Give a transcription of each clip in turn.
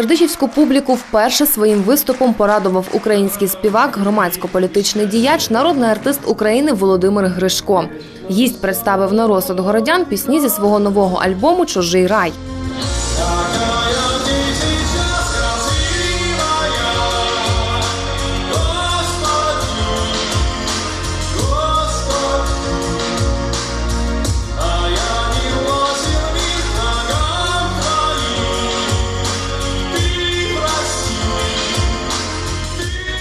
Бердичівську публіку вперше своїм виступом порадував український співак, громадсько-політичний діяч, народний артист України Володимир Гришко. Гість представив на розсуд городян пісні зі свого нового альбому Чужий рай.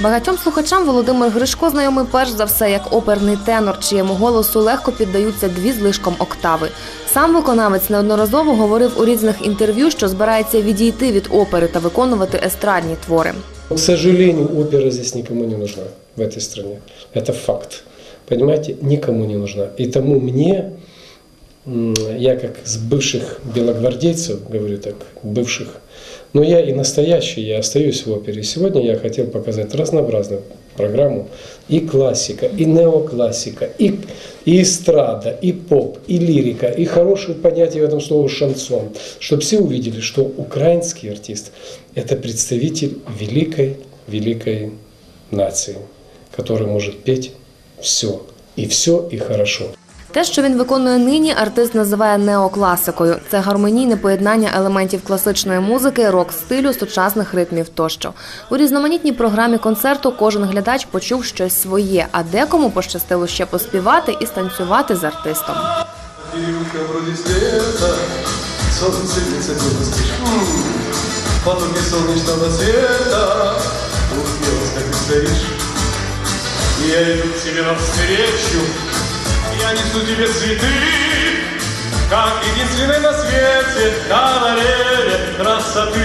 Багатьом слухачам Володимир Гришко знайомий перш за все як оперний тенор, чиєму голосу легко піддаються дві злишком октави. Сам виконавець неодноразово говорив у різних інтерв'ю, що збирається відійти від опери та виконувати естрадні твори. К сожалению, опера здесь никому не нужна в этой стране. Это факт. Понимаете, никому не нужна. И тому мне, я как с бывших белогвардейцев, говорю так, бывших, но я и настоящий, я остаюсь в опере. Сегодня я хотел показать разнообразную программу. И классика, и неоклассика, и, и эстрада, и поп, и лирика, и хорошее понятие в этом слове шансон. Чтобы все увидели, что украинский артист – это представитель великой, великой нации, который может петь все. И все, и хорошо. Те, що він виконує нині, артист називає неокласикою. Це гармонійне поєднання елементів класичної музики, рок-стилю, сучасних ритмів тощо. У різноманітній програмі концерту кожен глядач почув щось своє, а декому пощастило ще поспівати і станцювати з артистом. Девушка вроде света, солнце лица М, Потоки солнечного света, Улыбилась, как ты стоишь. Я иду к тебе навстречу, Я несу тебе цветы, Как единственный на свете Кавалере красоты.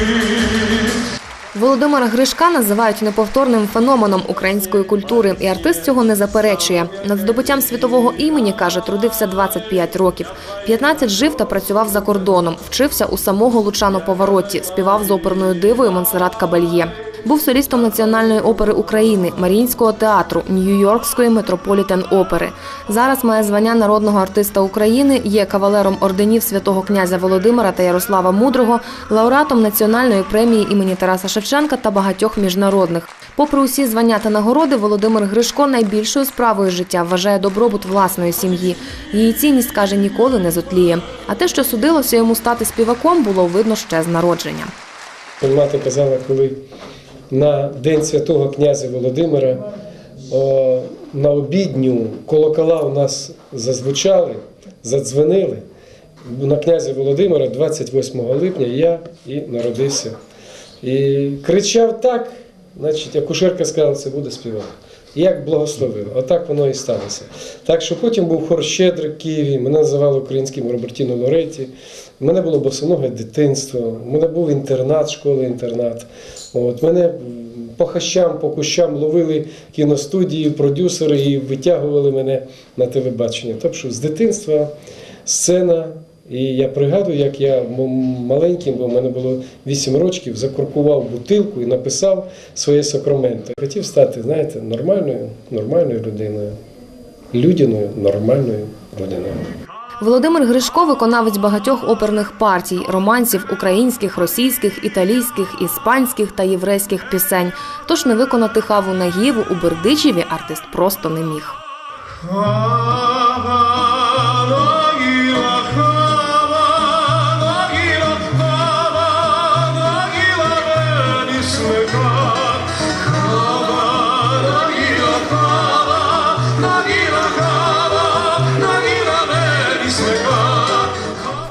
Володимира Гришка називають неповторним феноменом української культури, і артист цього не заперечує. Над здобуттям світового імені каже, трудився 25 років. 15 жив та працював за кордоном, вчився у самого Лучано Поворотті, співав з оперною дивою Монсеррат Кабальє. Був солістом Національної опери України, Маріїнського театру, Нью-Йоркської метрополітен опери. Зараз має звання народного артиста України, є кавалером орденів святого князя Володимира та Ярослава Мудрого, лауреатом національної премії імені Тараса Шевченка та багатьох міжнародних. Попри усі звання та нагороди, Володимир Гришко найбільшою справою життя вважає добробут власної сім'ї. Її цінність каже ніколи не зотліє. А те, що судилося йому стати співаком, було видно ще з народження. Мати казала, коли на День святого князя Володимира на обідню колокола у нас зазвучали, задзвенили. На князя Володимира 28 липня я і народився. І кричав так, значить, акушерка сказала, це буде співак. Як благословила, отак воно і сталося. Так що потім був хор Щедрик в Києві, мене називали українським Робертіно Лоретті. У мене було босоноге дитинство, у мене був інтернат, школа-інтернат. От, мене по хащам, по кущам ловили кіностудії, продюсери і витягували мене на телебачення. Тобто з дитинства сцена. І я пригадую, як я маленьким, бо в мене було 8 років, закуркував бутилку і написав своє сакраменто. Хотів стати, знаєте, нормальною, нормальною людиною, людяною, нормальною людиною. Володимир Гришко виконавець багатьох оперних партій, романсів українських, російських, італійських, іспанських та єврейських пісень. Тож не виконати хаву Нагієву у Бердичеві артист просто не міг.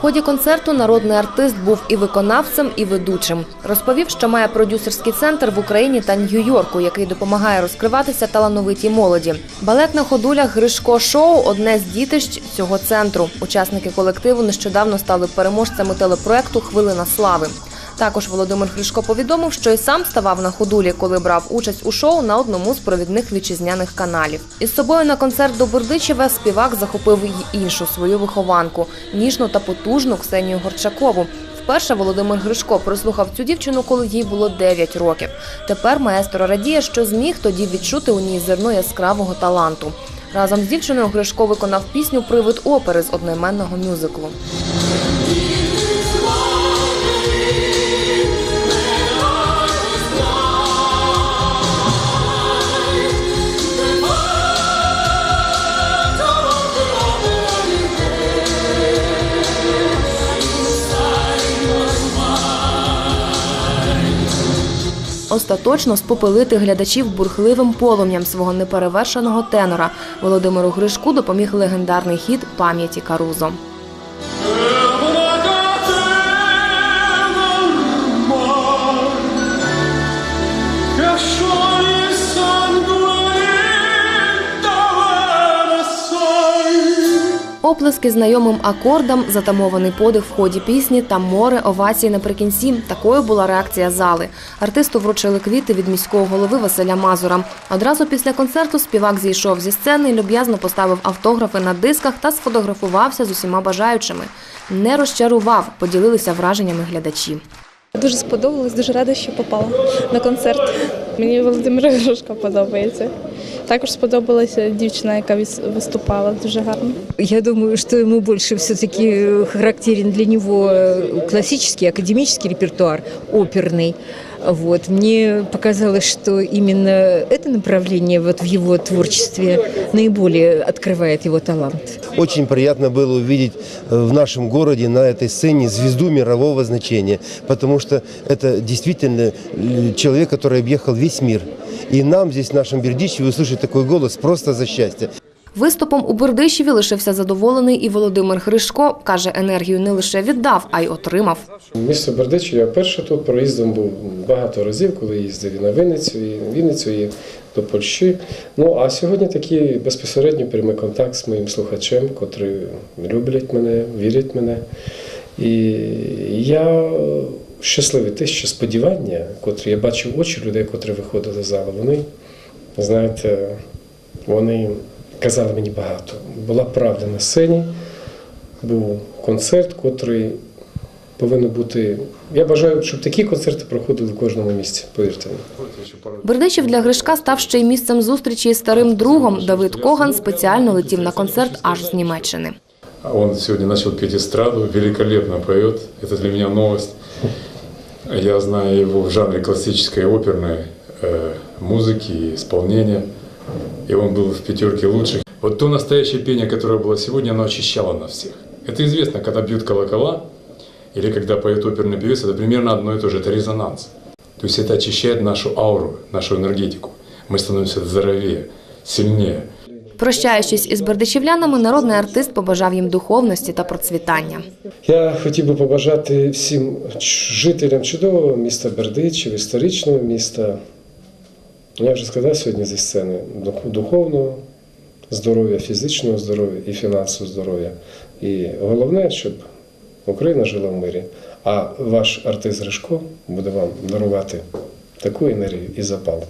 Ході концерту народний артист був і виконавцем, і ведучим. Розповів, що має продюсерський центр в Україні та Нью-Йорку, який допомагає розкриватися талановитій молоді. Балет на ходулях Гришко шоу одне з дітищ цього центру. Учасники колективу нещодавно стали переможцями телепроекту Хвилина слави. Також Володимир Гришко повідомив, що й сам ставав на ходулі, коли брав участь у шоу на одному з провідних вітчизняних каналів. Із собою на концерт до Бердичева співак захопив й іншу свою вихованку ніжну та потужну Ксенію Горчакову. Вперше Володимир Гришко прослухав цю дівчину, коли їй було 9 років. Тепер маестро радіє, що зміг тоді відчути у ній зерно яскравого таланту. Разом з дівчиною Гришко виконав пісню Привид опери з одноіменного мюзиклу. Остаточно спопелити глядачів бурхливим полум'ям свого неперевершеного тенора. Володимиру Гришку допоміг легендарний хід пам'яті Карузо. Оплески знайомим акордам, затамований подих в ході пісні та море овацій наприкінці. Такою була реакція зали. Артисту вручили квіти від міського голови Василя Мазура. Одразу після концерту співак зійшов зі сцени, люб'язно поставив автографи на дисках та сфотографувався з усіма бажаючими. Не розчарував, поділилися враженнями глядачі. Дуже сподобалось, дуже рада, що попала на концерт. Мені Володимир Грушко подобається. Також сподобалася дівчина, яка виступала дуже гарно. Я думаю, что ему больше все-таки характерен для него класичний классический, академический репертуар, оперный. Вот. Мне показалось, что именно это направление вот в его творчестве наиболее открывает его талант. Очень приятно было увидеть э, в нашем городе на этой сцене звезду мирового значения, потому что это действительно э, человек, который объехал весь мир. И нам здесь, в нашем Бердичеве, услышать такой голос просто за счастье. Виступом у Бердичеві лишився задоволений і Володимир Гришко. Каже, енергію не лише віддав, а й отримав. Місто Бердичів, я перше тут проїздом був багато разів, коли їздив і на Вінницю, і Вінницю, і до Польщі. Ну а сьогодні такий безпосередньо прямий контакт з моїм слухачем, котрі люблять мене, вірять мене. І я щасливий те, що сподівання, котрі я бачив очі людей, котрі виходили з залу, вони, знаєте, вони казали мені багато. Була правда на сцені, був концерт, котрий повинен бути. Я бажаю, щоб такі концерти проходили в кожному місці, повірте мені. Бердичів для Гришка став ще й місцем зустрічі із старим другом. Давид Коган спеціально летів на концерт аж з Німеччини. Он сегодня начал петь эстраду, великолепно поет. Это для меня новость. Я знаю его в жанре классической оперной э, музыки и исполнения. И он был в пятерке лучших. Вот то настоящее пение, которое было сегодня, оно очищало нас всех. Это известно, когда бьют колокола или когда поет оперный певец, это примерно одно и то же, это резонанс. То есть это очищает нашу ауру, нашу энергетику. Мы становимся здоровее, сильнее. Прощаючись із бердичівлянами, народний артист побажав їм духовності та процвітання. Я хотів би побажати всім ч- жителям чудового міста Бердичів, історичного міста. я вже сказав сьогодні зі сцени духовного здоров'я, фізичного здоров'я і фінансового здоров'я. І головне, щоб Україна жила в мирі, а ваш артист Гришко буде вам дарувати таку енергію і запал.